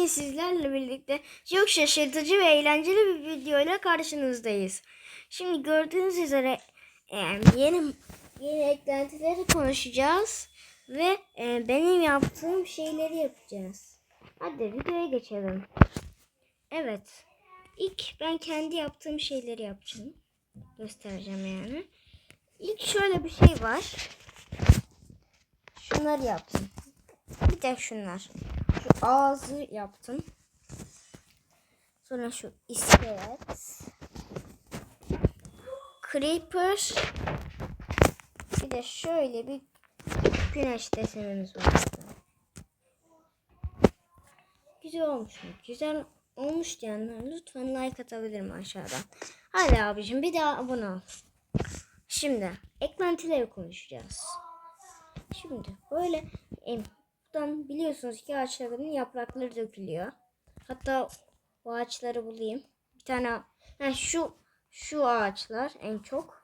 Bugün sizlerle birlikte çok şaşırtıcı ve eğlenceli bir video ile karşınızdayız. Şimdi gördüğünüz üzere yeni yeni eklentileri konuşacağız ve benim yaptığım şeyleri yapacağız. Hadi videoya geçelim. Evet. İlk ben kendi yaptığım şeyleri yapacağım. Göstereceğim yani. İlk şöyle bir şey var. Şunları yaptım. Bir de şunlar. Ağzı yaptım. Sonra şu iskelet. Creeper. Bir de şöyle bir güneş desenimiz var. Güzel olmuş mu? Güzel olmuş diyenler lütfen like atabilir mi aşağıdan? Hadi abicim bir daha abone ol. Şimdi eklentileri konuşacağız. Şimdi böyle em, buradan biliyorsunuz ki ağaçların yaprakları dökülüyor. Hatta bu ağaçları bulayım. Bir tane ha, şu şu ağaçlar en çok.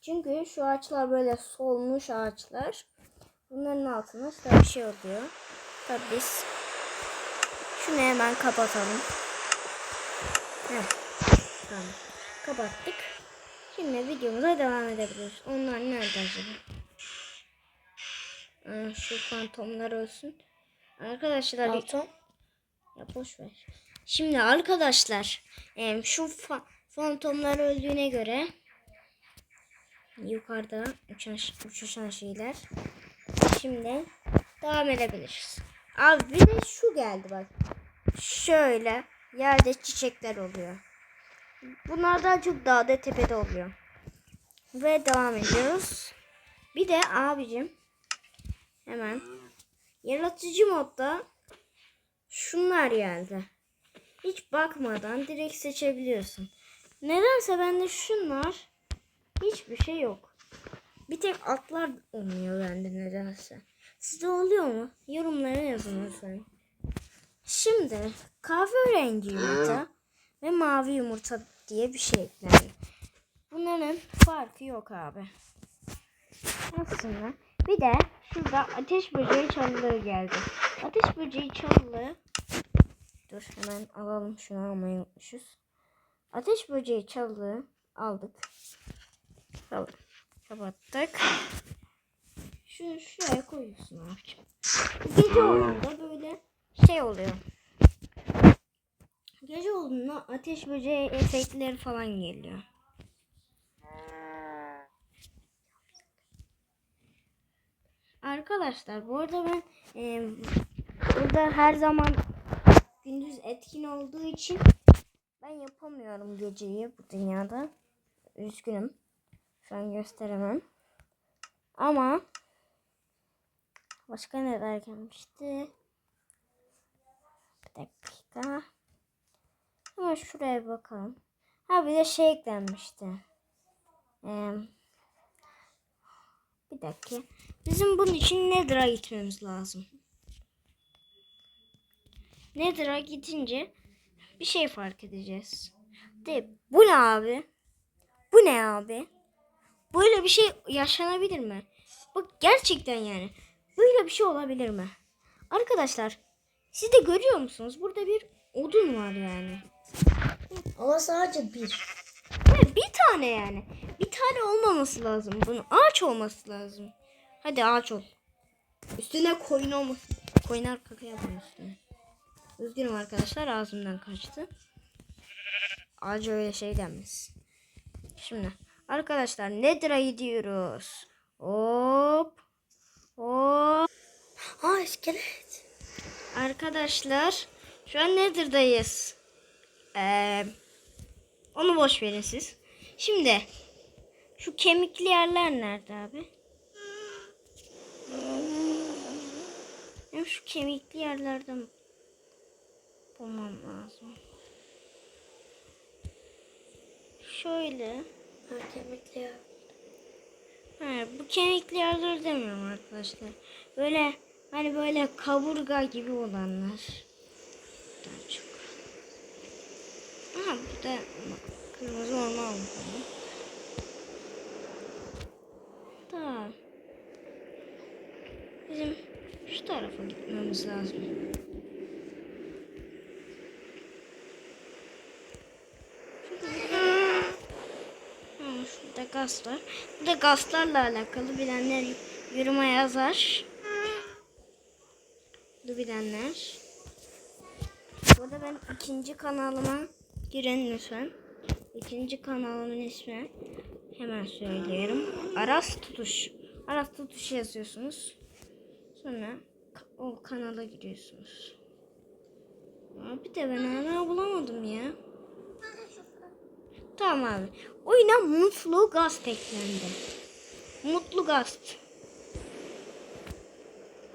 Çünkü şu ağaçlar böyle solmuş ağaçlar. Bunların altında şöyle bir şey oluyor. Tabii biz şunu hemen kapatalım. Heh, tamam. Kapattık. Şimdi videomuza devam edebiliriz. Onlar nerede acaba? Aa, şu fantomlar ölsün. Arkadaşlar Alton. ya boş ver. Şimdi arkadaşlar em, şu fa- fantomlar öldüğüne göre yukarıda uçan, uçuşan şeyler. Şimdi devam edebiliriz. Abi bir de şu geldi bak. Şöyle yerde çiçekler oluyor. Bunlar daha çok dağda tepede oluyor. Ve devam ediyoruz. Bir de abicim hemen yaratıcı modda şunlar geldi. Hiç bakmadan direkt seçebiliyorsun. Nedense bende şunlar hiçbir şey yok. Bir tek atlar olmuyor bende nedense. Sizde oluyor mu? Yorumlara yazın lütfen. Şimdi kahverengi yumurta ve mavi yumurta diye bir şey eklendi. Bunların farkı yok abi. Aslında bir de şurada ateş böceği çalılığı geldi. Ateş böceği çalılığı Dur hemen alalım şunu almayı unutmuşuz. Ateş böceği çalılığı aldık. Tamam. Kapattık. Şunu şuraya koyuyorsun abicim. Gece olduğunda böyle şey oluyor. Gece olduğunda ateş böceği efektleri falan geliyor. Arkadaşlar bu arada ben e, burada her zaman gündüz etkin olduğu için ben yapamıyorum geceyi bu dünyada. Üzgünüm. Şu an gösteremem. Ama başka neler gelmişti? Bir dakika. Ama şuraya bakalım. Ha bir de şey eklenmişti. Ee, bir dakika. Bizim bunun için Nether'a gitmemiz lazım. Nether'a gidince bir şey fark edeceğiz. De bu ne abi? Bu ne abi? Böyle bir şey yaşanabilir mi? Bak gerçekten yani. Böyle bir şey olabilir mi? Arkadaşlar siz de görüyor musunuz? Burada bir odun var yani. Ama sadece bir. Hayır, bir tane yani. Bir tane olmaması lazım bunun. Ağaç olması lazım. Hadi ağaç ol. Üstüne koyun olmasın. Koyunlar kaka yapıyor üstüne. Üzgünüm arkadaşlar ağzımdan kaçtı. Ağaca öyle şey denmez. Şimdi arkadaşlar Nether'a gidiyoruz. Hop. Hop. Ha iskelet. Arkadaşlar şu an Nether'dayız. Ee, onu boş verin siz. Şimdi şu kemikli yerler nerede abi? Benim şu kemikli yerlerden bulmam lazım. Şöyle. Ha kemikli ya. Ha, bu kemikli yerleri demiyorum arkadaşlar. Böyle hani böyle kaburga gibi olanlar. Daha çok. Ha bir de kırmızı orman almış. Tamam. Bizim şu tarafa gitmemiz lazım. Burada gaz var. Bu da gazlarla alakalı bilenler yoruma yazar. Bu bilenler. Bu arada ben ikinci kanalıma girin lütfen. İkinci kanalımın ismi hemen söylüyorum. Aras Tutuş. Aras Tutuş yazıyorsunuz. Sonra o kanala giriyorsunuz. Abi de ben hala bulamadım ya. Tamam abi. Oyuna mutlu gaz eklendi. Mutlu gaz.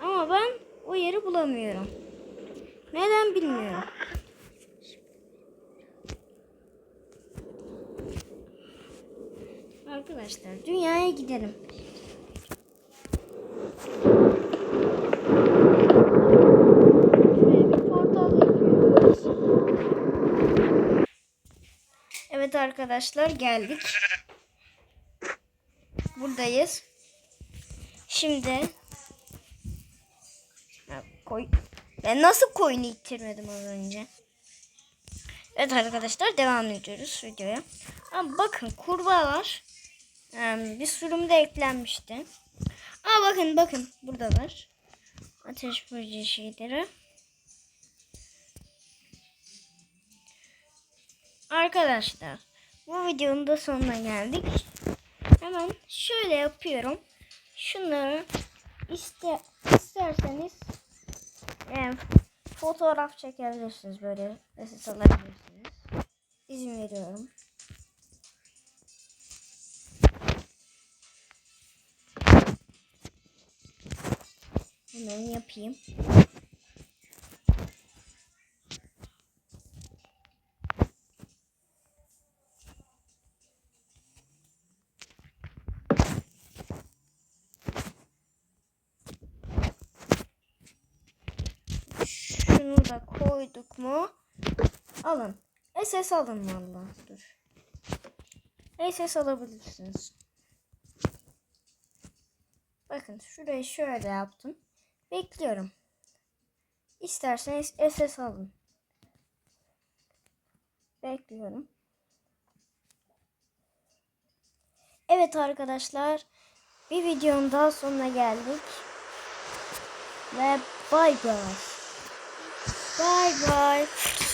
Ama ben o yeri bulamıyorum. Neden bilmiyorum. Arkadaşlar dünyaya gidelim. Evet arkadaşlar geldik. Buradayız. Şimdi Ha, koy. Ben nasıl koyunu ittirmedim az önce? Evet arkadaşlar devam ediyoruz videoya. Ama bakın kurbağalar em, bir sürümde eklenmişti. Aa bakın bakın buradalar. Ateş böceği şeyleri. Arkadaşlar bu videonun da sonuna geldik. Hemen şöyle yapıyorum. Şunları iste, isterseniz e, fotoğraf çekebilirsiniz böyle resim alabilirsiniz. İzin veriyorum. Hemen yapayım. Şunu da koyduk mu? Alın. SS alın valla. Dur. SS alabilirsiniz. Bakın şurayı şöyle yaptım. Bekliyorum. İsterseniz SS alın. Bekliyorum. Evet arkadaşlar. Bir videonun daha sonuna geldik. Ve bay bay. Bye bye.